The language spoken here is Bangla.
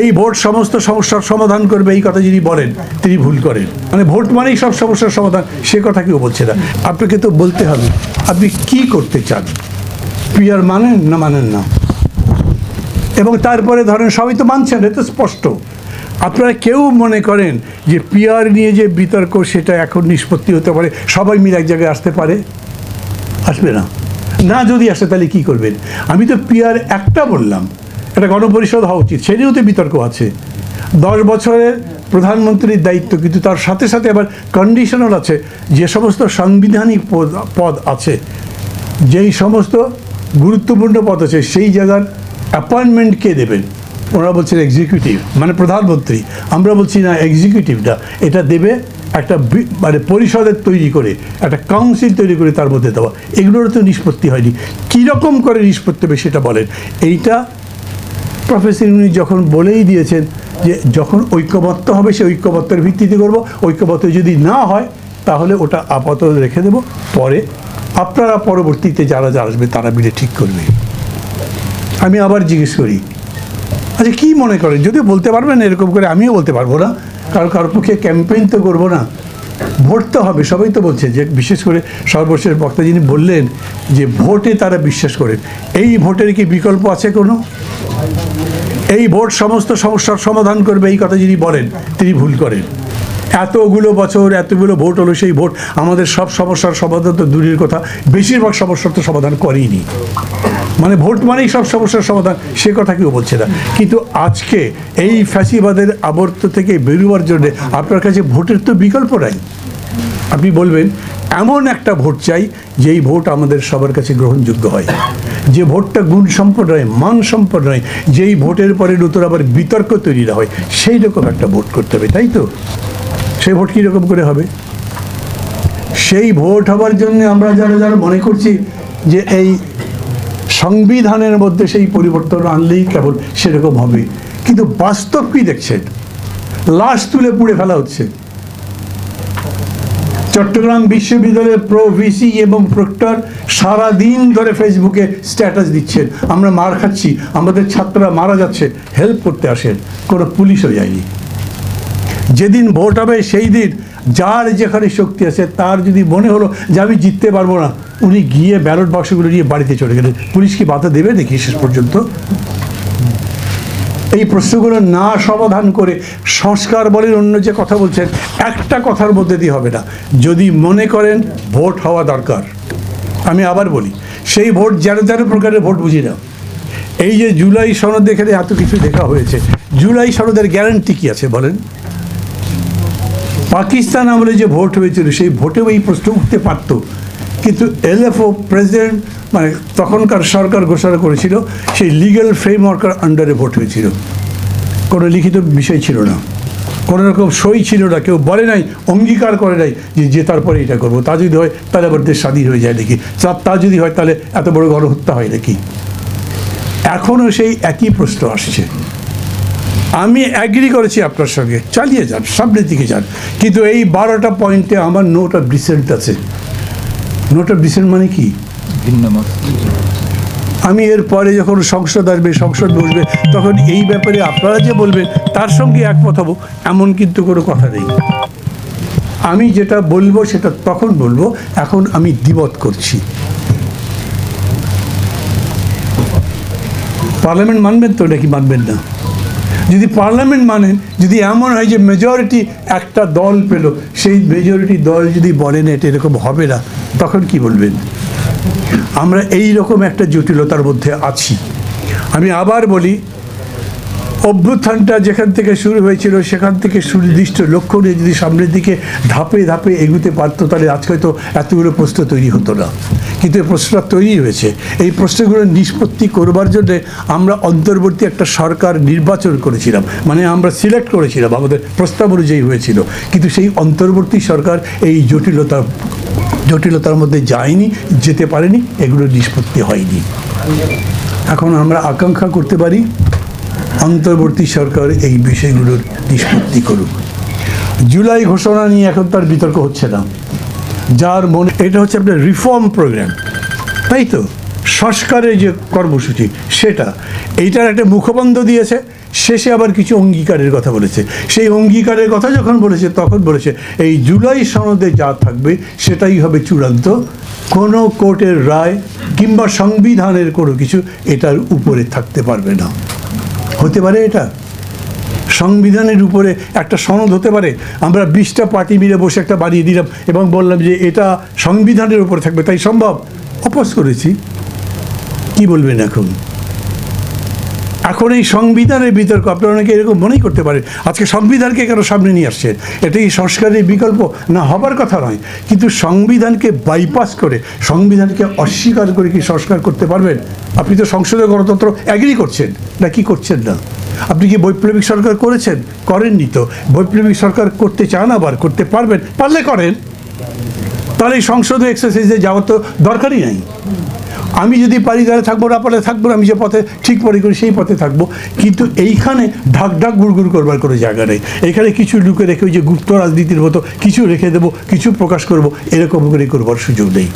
এই ভোট সমস্ত সমস্যার সমাধান করবে, এই কথা যিনি বলেন, তিনি ভুল করেন। মানে ভোট মানেই সব সমস্যার সমাধান, সে কথা কেউ বলছে না। আপনাকে তো বলতে হবে, আপনি কি করতে চান? পিয়ার মানেন না মানেন না? এবং তারপরে ধরেন, সবাই তো মানছেন, এটা স্পষ্ট। আপনারা কেউ মনে করেন যে পিয়ার নিয়ে যে বিতর্ক, সেটা এখন নিষ্পত্তি হতে পারে, সবাই মিলে এক জায়গায় আসতে পারে? আসবে না। না যদি আসে, তাহলে কি করবেন? আমি তো পিয়ার একটা বললাম একটা গণপরিষদ হওয়া উচিত। সেটিও তো বিতর্ক আছে। দশ বছরের প্রধানমন্ত্রীর দায়িত্ব, কিন্তু তার সাথে সাথে আবার কন্ডিশনাল আছে। যে সমস্ত সাংবিধানিক পদ পদ আছে, যেই সমস্ত গুরুত্বপূর্ণ পদ আছে, সেই জায়গার অ্যাপয়েন্টমেন্ট কে দেবেন? ওনারা বলছেন এক্সিকিউটিভ মানে প্রধানমন্ত্রী। আমরা বলছি, না এক্সিকিউটিভটা এটা দেবে একটা মানে পরিষদের তৈরি করে, একটা কাউন্সিল তৈরি করে তার মধ্যে দেওয়া। এগুলোর তো নিষ্পত্তি হয়নি। কীরকম করে নিষ্পত্তি হবে সেটা বলেন। এইটা প্রফেসর উনি যখন বলেই দিয়েছেন যে যখন ঐক্যবদ্ধ হবে, সে ঐক্যবদ্ধের ভিত্তিতে করব। ঐক্যবদ্ধ যদি না হয়, তাহলে ওটা আপাতত রেখে দেব। পরে আপনারা পরবর্তীতে যারা যারা আসবে, তারা মিলে ঠিক করবে। আমি আবার জিজ্ঞেস করি আচ্ছা কী মনে করেন? যদিও বলতে পারবেন, এরকম করে আমিও বলতে পারব না। কারণ কারোর পক্ষে ক্যাম্পেইন তো করব না। ভোট তো হবে, সবাই তো বলছে যে, বিশেষ করে সর্বশেষ বক্তা যিনি বললেন যে, ভোটে তারা বিশ্বাস করেন। এই ভোটের কি বিকল্প আছে কোনো? এই ভোট সমস্ত সমস্যার সমাধান করবে এই কথা যিনি বলেন, তিনি ভুল করেন। এতগুলো বছর এতগুলো ভোট হলো, সেই ভোট আমাদের সব সমস্যার সমাধান তো দূরের কথা, বেশিরভাগ সমস্যার তো সমাধান করেইনি। মানে ভোট মানেই সব সমস্যার সমাধান, সে কথা কেউ বলছে না। কিন্তু আজকে এই ফ্যাসিবাদের আবর্ত থেকে বেরোবার জন্য আপনার কাছে ভোটের তো বিকল্প নাই। আপনি বলবেন, এমন একটা ভোট চাই, যেই ভোট আমাদের সবার কাছে গ্রহণযোগ্য হয়। যে ভোটটা গুণ সম্পন্ন নয় মান সম্পন্ন নয় যেই ভোটের পরে নতুন আবার বিতর্ক তৈরি না হয়, সেই রকম একটা ভোট করতে হবে, তাই তো? সেই ভোট কীরকম করে হবে? সেই ভোট হবার জন্য আমরা যারা যারা মনে করছি যে এই সংবিধানের মধ্যে সেই পরিবর্তন আনলেই কেবল সেরকম হবে, কিন্তু বাস্তব কী দেখছেন? লাশ তুলে পুড়ে ফেলা হচ্ছে। চট্টগ্রাম বিশ্ববিদ্যালয়ের প্রো ভিসি এবং প্রক্টর সারাদিন ধরে ফেসবুকে স্ট্যাটাস দিচ্ছেন। আমরা মার খাচ্ছি, আমাদের ছাত্ররা মারা যাচ্ছে, হেল্প করতে আসেন। কোনো পুলিশও যায়নি। যেদিন ভোট হবে সেই দিন যার যেখানে শক্তি আছে, তার যদি মনে হলো যে আমি জিততে পারব না, উনি গিয়ে ব্যালট বাক্সগুলো নিয়ে বাড়িতে চলে গেলেন। পুলিশ কি বাধা দেবে নাকি শেষ পর্যন্ত? এই প্রশ্নগুলো না সমাধান করে সংস্কার বলেন অন্য যে কথা বলছেন, একটা কথার মধ্যে দিয়ে হবে না। যদি মনে করেন ভোট হওয়া দরকার। আমি আবার বলি, সেই ভোট যেন যেন প্রকারের ভোট বুঝি না। এই যে জুলাই সনদ এখানে এত কিছু দেখা হয়েছে, জুলাই সনদের গ্যারান্টি কি আছে বলেন? পাকিস্তান আমলে যে ভোট হয়েছিল, সেই ভোটেও এই প্রশ্ন উঠতে পারত। কিন্তু এলএফও প্রেসিডেন্ট মানে তখনকার সরকার ঘোষণা করেছিল, সেই লিগ্যাল ফ্রেমওয়ার্কের আন্ডারে ভোট হয়েছিল। কোনো লিখিত বিষয় ছিল না। কোনো রকম সই ছিল না। কেউ বলে নাই, অঙ্গীকার করে নাই যে যে তারপরে এটা করব। তা যদি হয়, তাহলে আবার দেশ স্বাধীন হয়ে যায় নাকি? তা যদি হয়, তাহলে এত বড় গণহত্যা হয় নাকি? এখনও সেই একই প্রশ্ন আসছে। আমি অ্যাগ্রি করেছি আপনার সঙ্গে। চালিয়ে যান, সামনের দিকে যান। কিন্তু এই বারোটা পয়েন্টে আমার নোট অফ ডিসেন্ট আছে। নোট অফ ডিসেন্ট মানে কি? ভিন্ন মত। আমি এর পরে যখন সংসদ আসবে সংসদ বসবে তখন এই ব্যাপারে আপনারা যে বলবেন তার সঙ্গে একমত হব এমন কিন্তু কোনো কথা নেই। আমি যেটা বলব সেটা তখন বলব এখন আমি দ্বিমত করছি। পার্লামেন্ট মানবেন তো নাকি মানবেন না? যদি পার্লামেন্ট মানেন যদি এমন হয় যে মেজরিটি একটা দল পেল, সেই মেজরিটি দল যদি বলেন এটা এরকম হবে না, তখন কি বলবেন? আমরা এই রকম একটা জটিলতার মধ্যে আছি। আমি আবার বলি অভ্যুত্থানটা যেখান থেকে শুরু হয়েছিল, সেখান থেকে সুনির্দিষ্ট লক্ষ্য নিয়ে যদি সামনের দিকে ধাপে ধাপে এগুতে পারতো, তাহলে আজকে হয়তো এতগুলো প্রশ্ন তৈরি হতো না। কিন্তু এই প্রশ্নটা তৈরি হয়েছে। এই প্রশ্নগুলো নিষ্পত্তি করবার জন্যে আমরা অন্তর্বর্তী একটা সরকার নির্বাচন করেছিলাম। মানে আমরা সিলেক্ট করেছিলাম, আমাদের প্রস্তাব অনুযায়ী হয়েছিল। কিন্তু সেই অন্তর্বর্তী সরকার এই জটিলতা, জটিলতার মধ্যে যায়নি, যেতে পারেনি, এগুলো নিষ্পত্তি হয়নি। এখন আমরা আকাঙ্ক্ষা করতে পারি। অন্তর্বর্তী সরকার এই বিষয়গুলোর নিষ্পত্তি করুক। জুলাই ঘোষণা নিয়ে এখন তার বিতর্ক হচ্ছে না। যার মনে, এটা হচ্ছে আপনার রিফর্ম প্রোগ্রাম তাই তো? সংস্কারের যে কর্মসূচি, সেটা। এইটার একটা মুখবন্ধ দিয়েছে, শেষে আবার কিছু অঙ্গীকারের কথা বলেছে। সেই অঙ্গীকারের কথা যখন বলেছে, তখন বলেছে, এই জুলাই সনদে যা থাকবে, সেটাই হবে চূড়ান্ত। কোনো কোর্টের রায় কিংবা সংবিধানের কোনো কিছু এটার উপরে থাকতে পারবে না। হতে পারে এটা? সংবিধানের উপরে একটা সনদ হতে পারে। আমরা বিশটা পার্টি মিলে বসে একটা বাড়িয়ে দিলাম এবং বললাম যে এটা সংবিধানের উপরে থাকবে, তাই সম্ভব। অপোজ করেছি। কি বলবেন এখন? এখন এই সংবিধানের বিতর্ক আপনারা অনেকে এরকম মনেই করতে পারেন। আজকে সংবিধানকে কেন সামনে নিয়ে আসছেন এটা কি সংস্কারের বিকল্প? না, হবার কথা নয়। কিন্তু সংবিধানকে বাইপাস করে, সংবিধানকে অস্বীকার করে কি সংস্কার করতে পারবেন? আপনি তো সংসদীয় গণতন্ত্র অ্যাগ্রি করছেন। না, কি করছেন না? আপনি কি বৈপ্লবিক সরকার করেছেন? করেননি তো। বৈপ্লবিক সরকার করতে চান আবার, করতে পারবেন। পারলে করেন। তাহলে এই সংসদে এক্সারসাইজে যাওয়ার তো দরকারই নাই। আমি যদি পারি তাহলে থাকব না থাকব, আমি যে পথে ঠিক মনে করি, সেই পথে থাকব। কিন্তু এইখানে ঢাক ঢাক গুড়গুড় করবার কোনো জায়গা নেই। এখানে কিছু লুকে রেখে ওই যে গুপ্ত রাজনীতির মতো কিছু রেখে দেবো, কিছু প্রকাশ করব, এরকম করে করবার সুযোগ নেই।